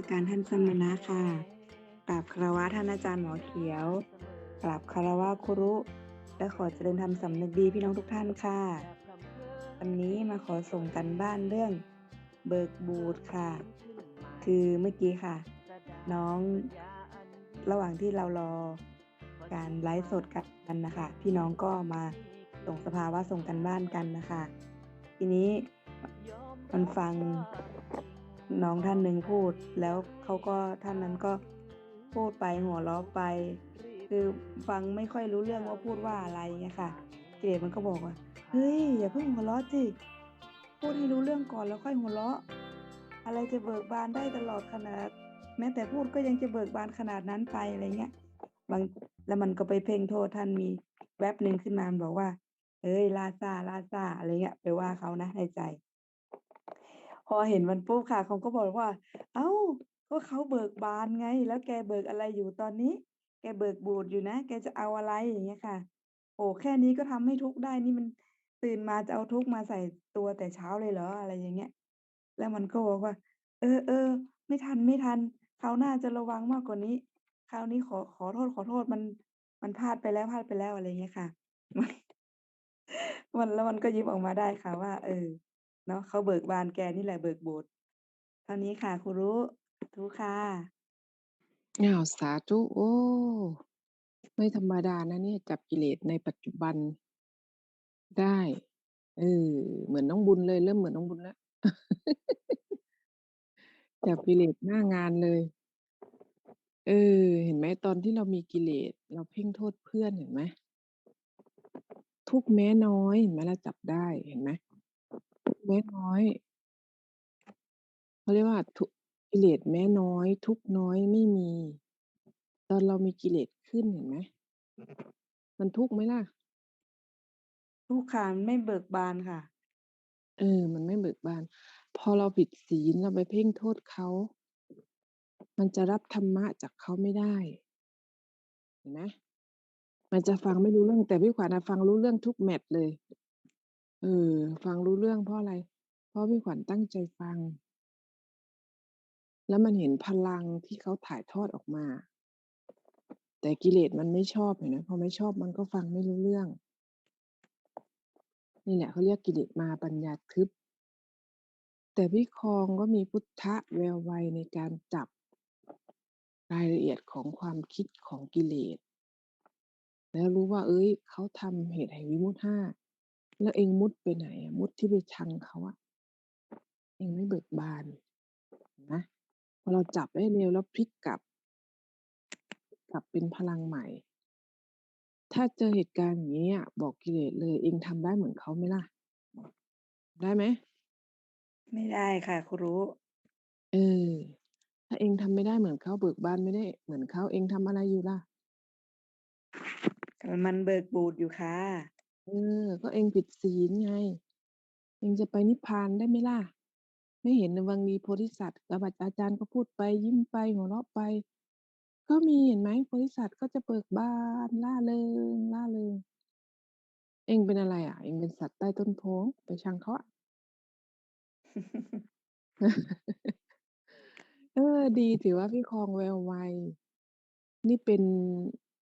การท่านสมณะค่ะกราบคารวะท่านอาจารย์หมอเขียวกราบคารวะครูรุ และขอเจริญธรรมสำนึกดีพี่น้องทุกท่านค่ะ วันนี้มาขอส่งกันบ้านเรื่องเบิกบูดค่ะ คือเมื่อกี้ค่ะ น้องระหว่างที่เรารอการไลฟ์สดกันนะคะ พี่น้องก็มาส่งสภาวะส่งกันบ้านกันนะคะ ทีนี้มันฟัง น้องท่านหนึ่งพูด แล้วเขาก็ท่านนั้นก็พูดไปหัวเราะไป คือฟังไม่ค่อยรู้เรื่องว่าพูดว่าอะไรเงี้ยค่ะเกรดมันก็บอกว่าเฮ้ยอย่าเพิ่งหัวเราะสิพูดให้รู้เรื่องก่อนแล้วค่อยหัวเราะ อะไรจะเบิกบานได้ตลอดขนาด แม้แต่พูดก็ยังจะเบิกบานขนาดนั้นไปอะไรเงี้ยบางแล้วมันก็ไปเพ่งโทษท่านมีแวบหนึ่งขึ้นมาบอกว่าเอ้ยลาซาลาซาอะไรเงี้ยไปว่าเขานะในใจ พอเห็นมันปุ๊บค่ะเขาก็บอกว่า เอ้าก็เขาเบิกบานไง แล้วแกเบิกอะไรอยู่ตอนนี้ แกเบิกบูดอยู่นะ แกจะเอาอะไรอย่างเงี้ยค่ะ โอ้แค่นี้ก็ทำให้ทุกข์ได้นี่มันตื่นมาจะเอาทุกข์มาใส่ตัวแต่เช้าเลยเหรออะไรอย่างเงี้ย แล้วมันก็บอกว่า เออเออไม่ทันไม่ทันคราน้าจะระวังมากกว่านี้คราวนี้ขอขอโทษขอโทษมัน มันพลาดไปแล้วพลาดไปแล้วอะไรเงี้ยค่ะมันมันแล้วมันก็ยิ้มออกมาได้ค่ะว่า เออ เนาะเขาเบิกบานแกนี่แหละเบิกโบสถ์เท่านี้ค่ะครูรู้ทุกค่ะอ้าวสาธุโอ้ไม่ธรรมดานะเนี่ยจับกิเลสในปัจจุบันได้เออเหมือนน้องบุญเลย เริ่มเหมือนน้องบุญแล้วจับกิเลสหน้างานเลย เออ เห็นไหมตอนที่เรามีกิเลสเราเพ่งโทษเพื่อนเห็นไหมทุกแม้น้อยเห็นไหมเราจับได้เห็นไหม แม้น้อย เขาเรียกว่า ทุกิเลสแม้น้อย ทุกข์น้อยไม่มี ตอนเรามีกิเลสขึ้นเห็นไหมมันทุกข์ไหมล่ะ?ทุกข์ค่ะไม่เบิกบานค่ะ เออ มันไม่เบิกบาน พอเราผิดศีลเราไปเพ่งโทษเขา มันจะรับธรรมะจากเขาไม่ได้ เห็นไหมมันจะฟังไม่รู้เรื่องแต่พี่ขวัญอะฟังรู้เรื่องทุกแมตช์เลย เออ ฟังรู้เรื่องเพราะอะไร เพราะพี่ขวัญตั้งใจฟัง แล้วมันเห็นพลังที่เขาถ่ายทอดออกมา แต่กิเลสมันไม่ชอบเห็นไหมพอไม่ชอบมันก็ฟังไม่รู้เรื่อง นี่แหละเขาเรียกกิเลสมาปัญญาทึบ แต่พี่คองก็มีพุทธะแววไวในการจับรายละเอียดของความคิดของกิเลส แล้วรู้ว่าเฮ้ย เขาทำเหตุแห่งวิมุตติ5 แล้วเองมุดไปไหนอะมุดที่ไปชังเขาอะเองไม่เบิกบานเห็นไหมพอเราจับได้เร็วแล้วพลิกกลับ กลับเป็นพลังใหม่ ถ้าเจอเหตุการณ์อย่างงี้อะบอกกิเลสเลย เองทำได้เหมือนเขาไหมล่ะ?ได้ไหม?ไม่ได้ค่ะครูรู้เออถ้าเองทำไม่ได้เหมือนเขาเบิกบานไม่ได้ เหมือนเขาเองทำอะไรอยู่ล่ะ?แต่มันเบิกบูดอยู่ค่ะ เออ ก็เองผิดศีลไง เองจะไปนิพพานได้ไหมล่ะ?ไม่เห็นในวังมีโพธิสัตว์กับอาจารย์ก็พูดไปยิ้มไปหัวเราะไป ก็มีเห็นไหมโพธิสัตว์ก็จะเบิกบานร่าเริงร่าเริงเองเป็นอะไรอะเองเป็นสัตว์ใต้ต้นโพไปชังเขาอะ เออ ดีถือว่าพี่คองแววไวนี่เป็น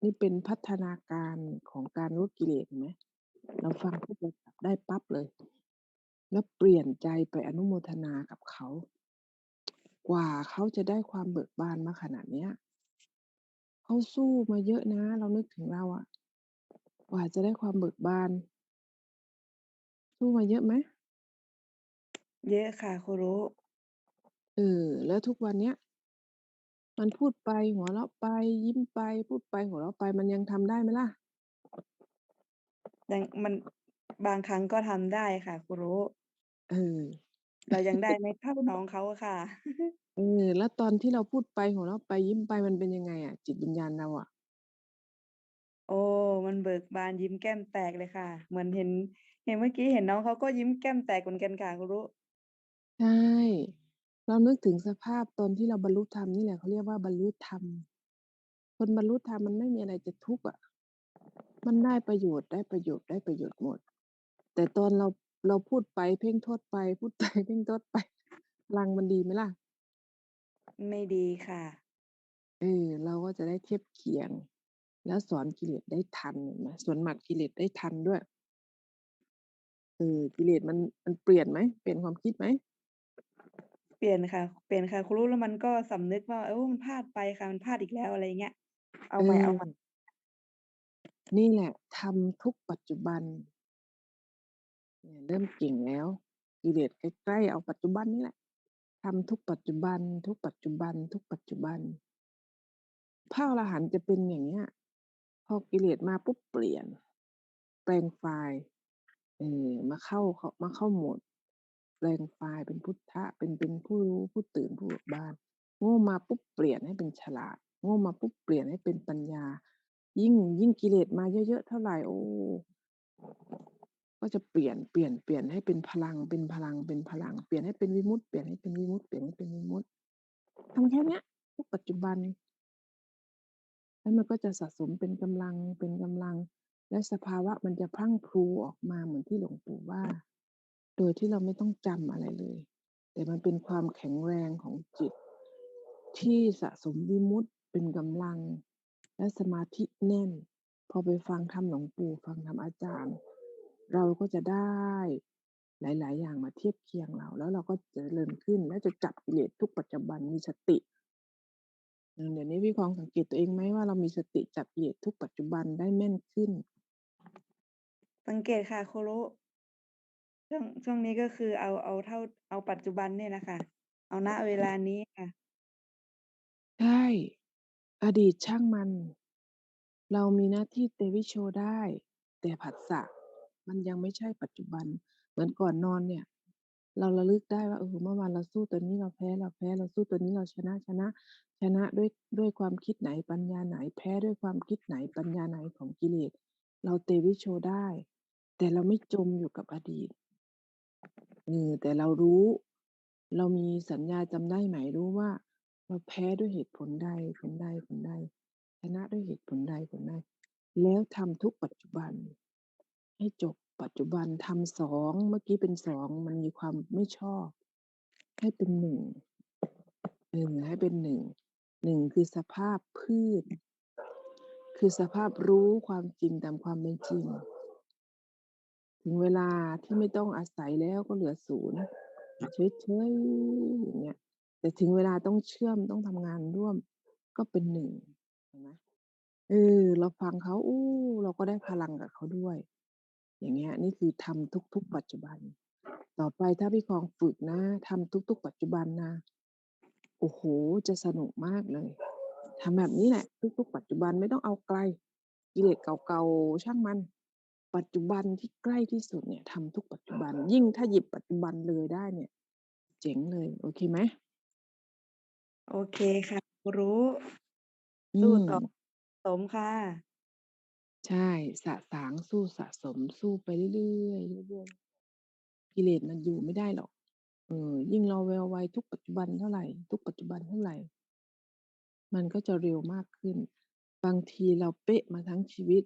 นี่เป็นพัฒนาการของการลดกิเลสเห็นไหม เราฟังปุ๊บเราจับได้ปั๊บเลย แล้วเปลี่ยนใจไปอนุโมทนากับเขา กว่าเขาจะได้ความเบิกบานมาขนาดเนี้ยเขาสู้มาเยอะนะ เรานึกถึงเราอะกว่าจะได้ความเบิกบาน สู้มาเยอะไหม?เยอะค่ะครูรู้เออแล้วทุกวันเนี้ยมันพูดไปหัวเราะไปยิ้มไป พูดไปหัวเราะไปมันยังทำได้ไหมล่ะ? ยังมันบางครั้งก็ทำได้ค่ะครูรู้ เออ เรายังได้ไม่เท่าน้องเขาอะค่ะ เออ แล้วตอนที่เราพูดไปหัวเราะไปยิ้มไปมันเป็นยังไงอะจิตวิญญาณเราอะ?โอ้ มันเบิกบานยิ้มแก้มแตกเลยค่ะ เหมือนเห็น เห็นเมื่อกี้เห็นน้องเขาก็ยิ้มแก้มแตกเหมือนกันค่ะครูรู้ ใช่ เรานึกถึงสภาพตอนที่เราบรรลุธรรมนี่แหละเขาเรียกว่าบรรลุธรรม คนบรรลุธรรมมันไม่มีอะไรจะทุกข์อะ มันได้ประโยชน์ได้ประโยชน์ได้ประโยชน์หมด แต่ตอนเราเราพูดไปเพ่งโทษไป พูดไปเพ่งโทษไปพลังมันดีไหมล่ะ?ไม่ดีค่ะเออเราก็จะได้เทียบเคียง แล้วสอนกิเลสได้ทันเห็นไหมสวนหมัดกิเลสได้ทันด้วยเออกิเลสมันมันเปลี่ยนไหมเปลี่ยนความคิดไหม?เปลี่ยนค่ะ เปลี่ยนค่ะครูรู้แล้วมันก็สำนึกว่าโอ้มันพลาดไปค่ะมันพลาดอีกแล้วอะไรอย่างเงี้ยเอาเอใหม่อเอาใหม่ นี่แหละทำทุกปัจจุบันเนี่ยเริ่มเก่งแล้วกิเลสใกล้ๆเอาปัจจุบันนี่แหละทำทุกปัจจุบัน ทุกปัจจุบัน ทุกปัจจุบันพระอรหันต์จะเป็นอย่างเงี้ยพอกิเลสมาปุ๊บเปลี่ยน แปลงไฟล์เออมาเข้าขมาเข้าโหมด แปลงไฟล์เป็นพุทธะเป็นเป็นผู้รู้ผู้ตื่นผู้เบิกบานโง่มาปุ๊บเปลี่ยนให้เป็นฉลาด โง่มาปุ๊บเปลี่ยนให้เป็นปัญญา ยิ่งยิ่งกิเลสมาเยอะๆเท่าไหร่โอ้ก็จะเปลี่ยนเปลี่ยนเปลี่ยนให้เป็นพลังเป็นพลังเป็นพลัง เปลี่ยนให้เป็นวิมุตติเปลี่ยนให้เป็นวิมุตติเปลี่ยนให้เป็นวิมุตติทำแค่เนี้ยทุกปัจจุบันแล้วมันก็จะสะสมเป็นกำลังเป็นกำลัง และสภาวะมันจะพังพรูออกมาเหมือนที่หลวงปู่ว่า โดยที่เราไม่ต้องจำอะไรเลย แต่มันเป็นความแข็งแรงของจิต ที่สะสมวิมุตติเป็นกำลัง และสมาธิแน่น พอไปฟังธรรมหลวงปู่ฟังธรรมอาจารย์ เราก็จะได้หลาย ๆ อย่างมาเทียบเคียงเรา แล้วเราก็จะเจริญขึ้น และจะจับกิเลสทุกปัจจุบันมีสติอืมเดี๋ยวนี้พี่คองสังเกตตัวเองไหมว่าเรามีสติจับกิเลสทุกปัจจุบันได้แม่นขึ้น?สังเกตค่ะครูรุช่วงช่วงนี้ก็คือเอาเอาเท่าเอาปัจจุบันเนี่ยแหละค่ะเอาณเวลานี้ค่ะ ใช่ อดีตช่างมัน เรามีหน้าที่เตวิโชได้ แต่ผัสสะมันยังไม่ใช่ปัจจุบัน เหมือนก่อนนอนเนี่ย เราระลึกได้ว่าเออเมื่อวานเราสู้ตัวนี้เราแพ้เราแพ้เราสู้ตัวนี้เราชนะชนะ ชนะด้วยด้วยความคิดไหนปัญญาไหน แพ้ด้วยความคิดไหนปัญญาไหนของกิเลสเราเตวิโชได้ แต่เราไม่จมอยู่กับอดีตเออแต่เรารู้ เรามีสัญญาจำได้ไหมรู้ว่า เราแพ้ด้วยเหตุผลใดผลใดผลใดชนะด้วยเหตุผลใดผลใดแล้วทำทุกปัจจุบัน ให้จบปัจจุบันทำ2เมื่อกี้เป็น2มันมีความไม่ชอบ ให้เป็น1เออให้เป็น1 1คือสภาพพืช คือสภาพรู้ความจริงตามความเป็นจริง ถึงเวลาที่ไม่ต้องอาศัยแล้วก็เหลือ0เฉยๆอย่างเงี้ย แต่ถึงเวลาต้องเชื่อมต้องทำงานร่วมก็เป็น1เห็นไหมเออ เราฟังเขาโอ้เราก็ได้พลังกับเขาด้วย อย่างเงี้ย นี่คือทำทุก ๆ ปัจจุบัน ต่อไปถ้าพี่คองฝึกนะทำทุก ๆ ปัจจุบันนะโอ้โฮจะสนุกมากเลยทำแบบนี้แหละ ทุก ๆ ปัจจุบันไม่ต้องเอาไกลกิเลสเก่าๆช่างมัน ปัจจุบันที่ใกล้ที่สุดเนี่ยทำทุกปัจจุบัน ยิ่งถ้าหยิบปัจจุบันเลยได้เนี่ย เจ๋งเลย โอเคไหม? โอเคค่ะครูรู้ อืสู้ต่อ ม สมค่ะ ใช่ สะสาง สู้ สะสม สู้ไปเรื่อย ๆ เรื่อย ๆ กิเลสมันอยู่ไม่ได้หรอก เออ ยิ่งเราแววไวทุกปัจจุบันเท่าไร ทุกปัจจุบันเท่าไร มันก็จะเร็วมากขึ้น บางทีเราเป๊ะมาทั้งชีวิต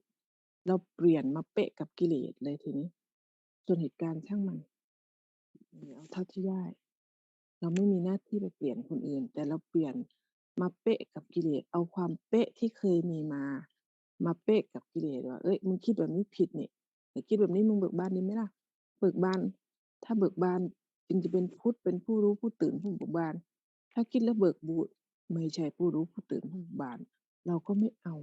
เราเปลี่ยนมาเป๊ะกับกิเลสเลยทีนี้ ส่วนเหตุการณ์ช่างมัน เออ เอาเท่าที่ได้ เราไม่มีหน้าที่ไปเปลี่ยนคนอื่น แต่เราเปลี่ยนมาเป๊ะกับกิเลสเอาความเป๊ะที่เคยมีมา มาเป๊ะกับกิเลสว่าเฮ้ยมึงคิดแบบนี้ผิดนี่แต่คิดแบบนี้มึงเบิกบานดีไหมล่ะ เบิกบาน ถ้าเบิกบานจึงจะเป็นพุทธเป็นผู้รู้ผู้ตื่นผู้เบิกบาน ถ้าคิดแล้วเบิกบูดไม่ใช่ผู้รู้ผู้ตื่นผู้เบิกบาน เราก็ไม่เอา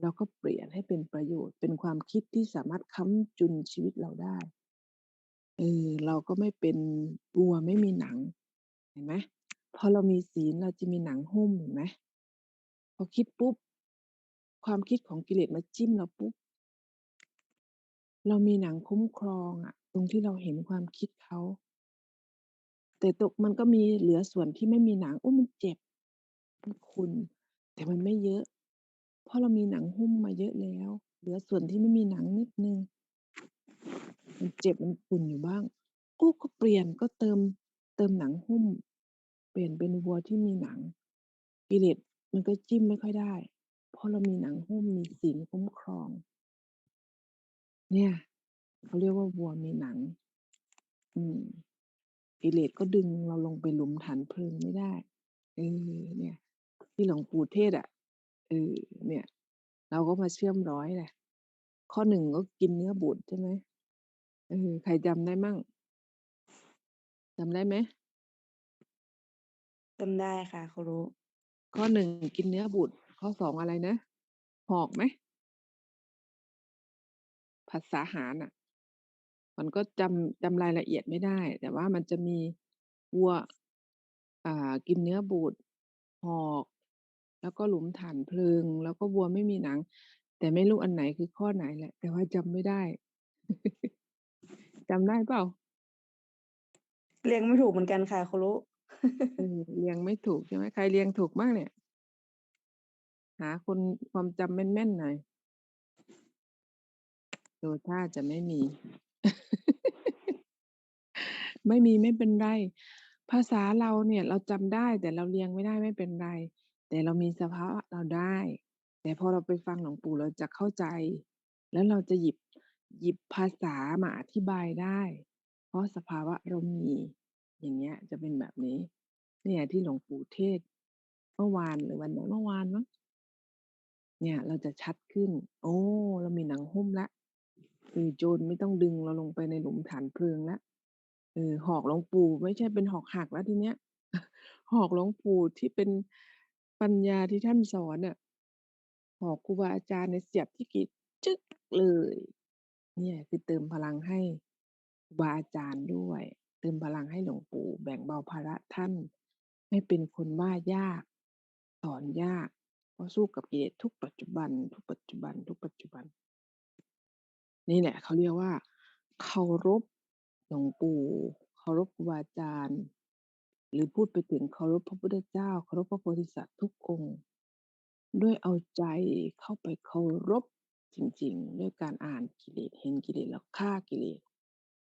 เราก็เปลี่ยนให้เป็นประโยชน์เป็นความคิดที่สามารถค้ำจุนชีวิตเราได้ เออ เราก็ไม่เป็นวัวไม่มีหนัง เห็นไหมพอเรามีศีลเราจะมีหนังหุ้มเห็นไหมพอคิดปุ๊บ ความคิดของกิเลสมาจิ้มเราปุ๊บ เรามีหนังคุ้มครองอะตรงที่เราเห็นความคิดเขา แต่ตกมันก็มีเหลือส่วนที่ไม่มีหนังโอ้มันเจ็บมันขุ่นแต่มันไม่เยอะ เพราะเรามีหนังหุ้มมาเยอะแล้ว เหลือส่วนที่ไม่มีหนังนิดนึง มันเจ็บมันขุ่นอยู่บ้างโอ้ก็เปลี่ยนก็เติมเติมหนังหุ้ม เปลี่ยนเป็นวัวที่มีหนังกิเลสมันก็จิ้มไม่ค่อยได้ เพราะเรามีหนังหุ้มมีศีลคุ้มครอง เนี่ยเขาเรียกว่าวัวมีหนัง อืมกิเลสก็ดึงเราลงไปหลุมฐานเพลิงไม่ได้เออเนี่ย ที่หลวงปู่เทศน์อะเออเนี่ย เราก็มาเชื่อมร้อยแหละข้อ1ก็กินเนื้อบูดใช่ไหม เออ ใครจำได้มั่ง?จำได้ไหม?จำได้ค่ะครูข้อ 1 กินเนื้อบูด ข้อ 2 อะไรนะ หอกไหม?ผัสสะหารน่ะ มันก็จำ จำรายละเอียดไม่ได้ แต่ว่ามันจะมีวัว อ่า กินเนื้อบูด หอก แล้วก็หลุมฐานเพลิง แล้วก็วัวไม่มีหนัง แต่ไม่รู้อันไหนคือข้อไหนแหละ แต่ว่าจำไม่ได้ จำได้เปล่า?เรียงไม่ถูกเหมือนกันค่ะครูเออเรียงไม่ถูกใช่ไหมใครเรียงถูกมั่งเนี่ย?หาคนความจำแม่นๆหน่อยดูท่าจะไม่มี ไม่มีไม่เป็นไร ภาษาเราเนี่ย เราจำได้ แต่เราเรียงไม่ได้ไม่เป็นไร แต่เรามีสภาวะเราได้ แต่พอเราไปฟังหลวงปู่เราจะเข้าใจ แล้วเราจะหยิบ หยิบภาษามาอธิบายได้ เพราะสภาวะเรามี อย่างเงี้ย จะเป็นแบบนี้ เนี่ยที่หลวงปู่เทศเมื่อวานหรือวันไหนเมื่อวานมั้งเนี่ย เราจะชัดขึ้น โอ้ เรามีหนังหุ้มแล้วเออโจรไม่ต้องดึงเราลงไปในหลุมฐานเพลิงแล้วเออหอกหลวงปู่ไม่ใช่เป็นหอกหักแล้วทีเนี้ย หอกหลวงปู่ที่เป็นปัญญาที่ท่านสอนน่ะหอกครูบาอาจารย์เนี่ยเสียบที่กีดจึ๊กเลย เนี่ยคือเติมพลังให้ครูบาอาจารย์ด้วย เติมพลังให้หลวงปู่ แบ่งเบาภาระท่าน ไม่เป็นคนว่ายากสอนยากเพราะสู้กับกิเลสทุกปัจจุบัน ทุกปัจจุบัน ทุกปัจจุบัน นี่แหละเขาเรียกว่าเคารพหลวงปู่เคารพครูบาอาจารย์ หรือพูดไปถึงเคารพพระพุทธเจ้าเคารพพระโพธิสัตว์ทุกองค์ ด้วยเอาใจเข้าไปเคารพ จริงๆด้วยการอ่านกิเลสเห็นกิเลสแล้วฆ่ากิเลส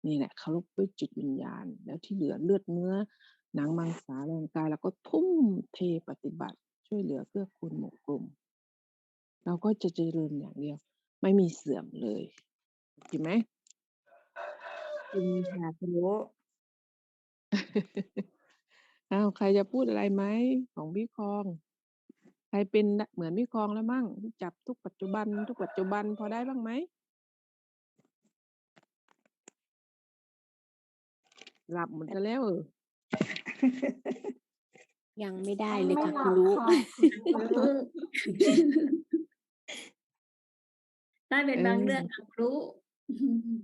นี่แหละเคารพด้วยจิตวิญญาณ แล้วที่เหลือเลือดเนื้อ หนังมังสาแรงกายเราก็ทุ่มเทปฏิบัติ ช่วยเหลือเกื้อกูลหมู่กลุ่ม เราก็จะเจริญอย่างเดียว ไม่มีเสื่อมเลยโอเคไหม?จริงค่ะครูอ้าวใครจะพูดอะไรไหม?ของพี่คอง ใครเป็นดเหมือนพี่คองแล้วมั่งจับทุกปัจจุบัน ทุกปัจจุบันพอได้บ้างไหม?หลับหมดเสียแล้วเหรอ?ยังไม่ได้ยังเลยไม่ค่ะหคลัรูบรุค่ะคุณครูได้เป็นเออบางเรื่องค่ะครู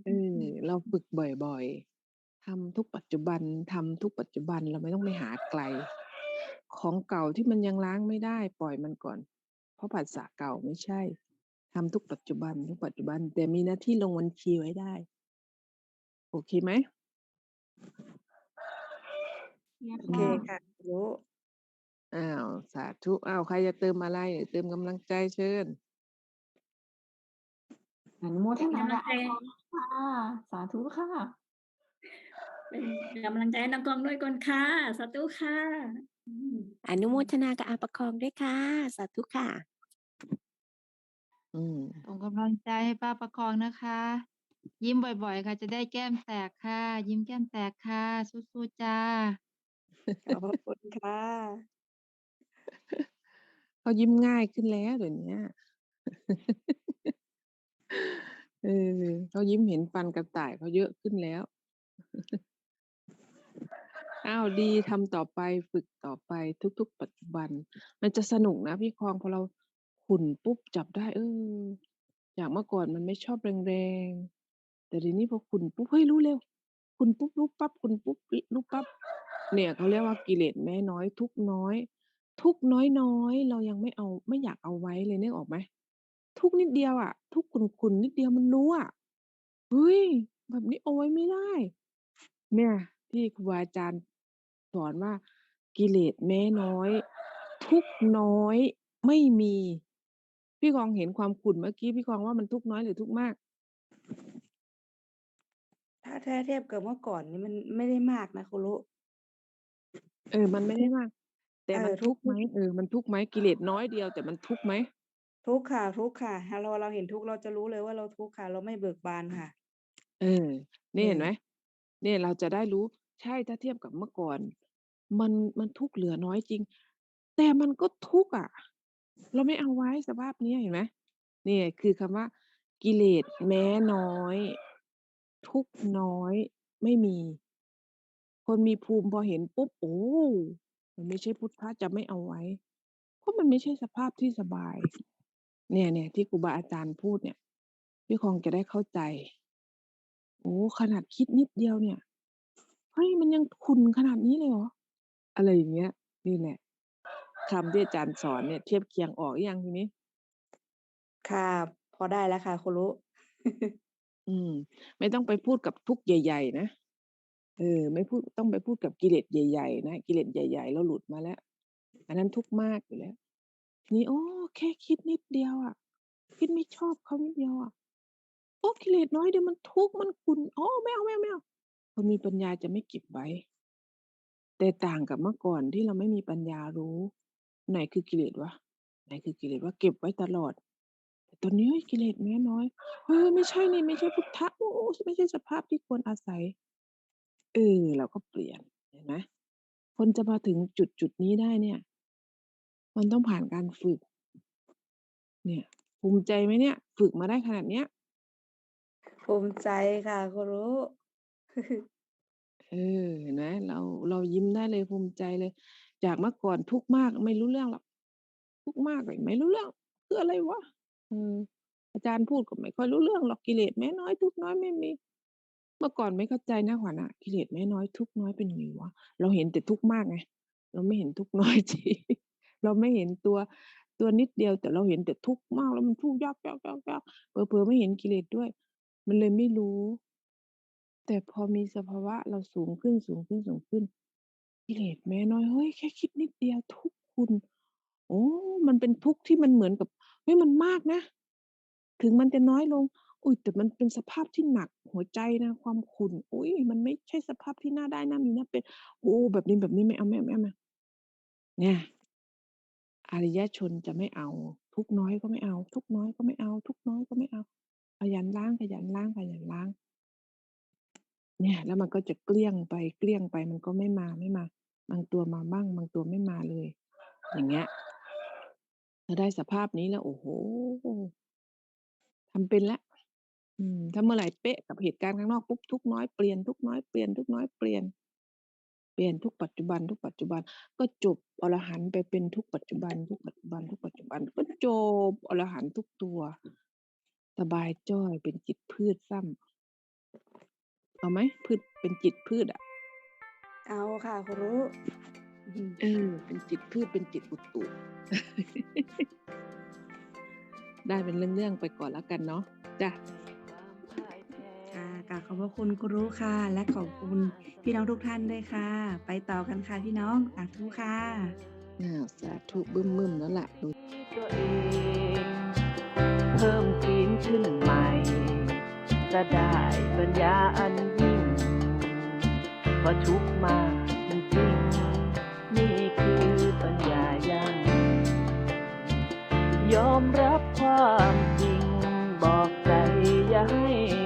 เออเราฝึกบ่อยๆทำทุกปัจจุบันทำทุกปัจจุบันเราไม่ต้องไปหาไกล ของเก่าที่มันยังล้างไม่ได้ ปล่อยมันก่อน เพราะผัสสะเก่าไม่ใช่ทำทุกปัจจุบันทุกปัจจุบัน แต่มีหน้าที่ลงบัญชีไว้ได้ โอเคไหม?เนี่ยโอเคค่ะค่ะครูอ้าวสาธุอ้าวใครจะเติมอะไรเติมกำลังใจเชิญอนุโมทเป็นนากำลักับงใจอาจารย์ค่ะสาธุค่ะเป็นกำลังใจให้น้องกองด้วยก่อนค่ะสาธุค่ะ อืม อนุโมทนากับอาประคองด้วยค่ะ สาธุค่ะ อืม ส่งกำลังใจให้ป้าประคองนะคะ ยิ้มบ่อยๆ ค่ะ จะได้แก้มแตกค่ะ ยิ้มแก้มแตกค่ะ สู้ๆจ้ะขอบพระคุณค่ะเขายิ้มง่ายขึ้นแล้วเดี๋ยวเนี้ยเออเขายิ้มเห็นฟันกระต่ายเขาเยอะขึ้นแล้ว อ้าวดีทำต่อไปฝึกต่อไปทุก ๆ ปัจจุบัน มันจะสนุกนะพี่คองพอเราขุ่นปุ๊บจับได้ เออจากเมื่อก่อนมันไม่ชอบแรงๆแต่เดี๋ยวนี้พอขุ่นปุ๊บเฮ้ยรู้เร็วขุ่นปุ๊บรู้ปั๊บขุ่นปุ๊บรู้ปั๊บเนี่ยเขาเรียกว่ากิเลสแม้น้อย ทุกน้อย ทุกข์น้อยเรายังไม่เอาไม่อยากเอาไว้เลยนึกออกไหม?ทุกนิดเดียวอะทุกข์ขุ่นนิดเดียวมันรู้อะเฮ้ยแบบนี้เอาไว้ไม่ได้ เนี่ยที่ครูบาอาจารย์ สอนว่ากิเลสแม้น้อย ทุกข์น้อยไม่มี พี่คองเห็นความขุ่นเมื่อกี้พี่คองว่ามันทุกข์น้อยหรือทุกข์มาก?ถ้าถ้าเทียบกับเมื่อก่อนนี่มันไม่ได้มากนะครูรุเออ มันไม่ได้มาก แต่เออมันทุทุกกข์ข์ไหม?เออมันทุกข์ไหม?กิเลสน้อยเดียว แต่มันทุกข์ไหม?ทุกข์ค่ะ ทุกข์ค่ะถ้าเราเราเห็นทุกข์เราจะรู้เลยว่าเราทุกข์ค่ะ เราไม่เบิกบานค่ะ เอออืนี่เห็นมไหม?เนี่ยเราจะได้รู้ใช่ถ้าเทียบกับเมื่อก่อน มัน มันทุกข์เหลือน้อยจริง แต่มันก็ทุกข์อะ เราไม่เอาไว้สภาพเนี้ยเห็นไหมนี่คือคำว่า กิเลสแม้น้อย ทุกข์น้อยไม่มี คนมีภูมิพอเห็นปุ๊บ โอ้ มันไม่ใช่พุทธะจะไม่เอาไว้ เพราะมันไม่ใช่สภาพที่สบาย เนี่ยๆที่ครูบาอาจารย์พูดเนี่ย พี่คองจะได้เข้าใจ โอ้ ขนาดคิดนิดเดียวเนี่ยเฮ้ยมันยังขุนขนาดนี้เลยเหรอ? อะไรอย่างเงี้ย นี่แหละคำที่อาจารย์สอนเนี่ย เทียบเคียงออกหรือยังทีนี้?ค่ะ พอได้แล้วค่ะคุรุอืม ไม่ต้องไปพูดกับทุกข์ใหญ่ ๆ นะเออ ไม่พูดต้องไปพูดกับกิเลสใหญ่ๆนะกิเลสใหญ่ ๆ เราหลุดมาแล้ว อันนั้นทุกข์มากอยู่แล้วทีนี้ โอ้แค่คิดนิดเดียวอะคิดไม่ชอบเขานิดเดียวอะโอ้กิเลสน้อยเดียวมันทุกข์มันขุ่นอ๋อไม่เอาๆๆๆคนมีปัญญาจะไม่เก็บไว้ แต่ต่างกับเมื่อก่อนที่เราไม่มีปัญญารู้ ไหนคือกิเลสวะ ไหนคือกิเลสวะเก็บไว้ตลอด แต่ตอนนี้เฮ้ยกิเลสแม้น้อยเออไม่ใช่นี่ไม่ใช่พุทธะโอ้ไม่ใช่สภาพที่ควรอาศัย เออเราก็เปลี่ยนเห็นไหมคนจะมาถึงจุดๆนี้ได้เนี่ย มันต้องผ่านการฝึก เนี่ยภูมิใจไหมเนี่ย ฝึกมาได้ขนาดเนี้ย?ภูมิใจค่ะครุ เออ เห็นไหม เรา เรายิ้มได้เลย ภูมิใจเลย จากเมื่อก่อนทุกข์มากไม่รู้เรื่องหรอก ทุกข์มากเลยไม่รู้เรื่อง คืออะไรวะเอออาจารย์พูดก็ไม่ค่อยรู้เรื่องหรอกกิเลสแม้น้อยทุกข์น้อยไม่มี เมื่อก่อนไม่เข้าใจนะขวัญอะกิเลสแม้น้อยทุกข์น้อยเป็นไงวะเราเห็นแต่ทุกข์มากไงเราไม่เห็นทุกข์น้อยจริงเราไม่เห็นตัวตัวนิดเดียวแต่เราเห็นแต่ทุกข์มากแล้วมันทุกข์ยากๆๆๆเผลอๆไม่เห็นกิเลสด้วย มันเลยไม่รู้ แต่พอมีสภาวะเราสูงขึ้นๆๆกิเลสแม้น้อยเฮ้ยแค่คิดนิดเดียวทุกข์คุณ โอ้ มันเป็นทุกข์ที่มันเหมือนกับเฮ้ยมันมากนะ ถึงมันจะน้อยลง อุ๊ยแต่มันเป็นสภาพที่หนักหัวใจนะ ความขุ่นอุ๊ยมันไม่ใช่สภาพที่น่าได้น่ามีน่าเป็น โอ้แบบนี้แบบนี้ไม่เอาๆๆเอาไม่เอาเนี่ยอริยชนจะไม่เอา ทุกข์น้อยก็ไม่เอา ทุกข์น้อยก็ไม่เอา ทุกข์น้อยก็ไม่เอาขยันล้างขยันล้างขยันล้าง เนี่ย แล้วมันก็จะเกลี้ยงไปเกลี้ยงไปมันก็ไม่มาไม่มาบางตัวมาบ้างบางตัวไม่มาเลย อย่างเงี้ยถ้าได้สภาพนี้แล้วโอ้โฮทำเป็นแล้วอืมถ้าเมื่อไหร่เป๊ะกับเหตุการณ์ข้างนอกปุ๊บทุกน้อยเปลี่ยนทุกน้อยเปลี่ยนทุกน้อยเปลี่ยนเปลี่ยนทุกปัจจุบันทุกปัจจุบัน ก็จบอรหันไปเป็นทุกปัจจุบัน ทุกปัจจุบัน ทุกปัจจุบัน ก็จบอรหันทุกตัว สบายจ้อยเป็นจิตพืชซ้ำ เอาไหม?พืชเป็นจิตพืชอะเอาค่ะคุรุอืมเออเป็นจิตพืชเป็นจิตอุตุ ได้เป็นเรื่องๆไปก่อนแล้วกันเนาะจ้ะค่ะกราบขอบพระคุณคุรุค่ะ และขอบคุณพี่น้องทุกท่านด้วยค่ะ ไปต่อกันค่ะพี่น้องสาธุค่ะอ้าวสาธุบึ้มๆแล้วล่ะดูตัวเองเพิ่มศีลขึ้นใหม่ จะได้ปัญญาอันยิ่งว่าทุกข์มากจริง นี่คือปัญญายังยอมรับความจริงบอกใจอย่าให้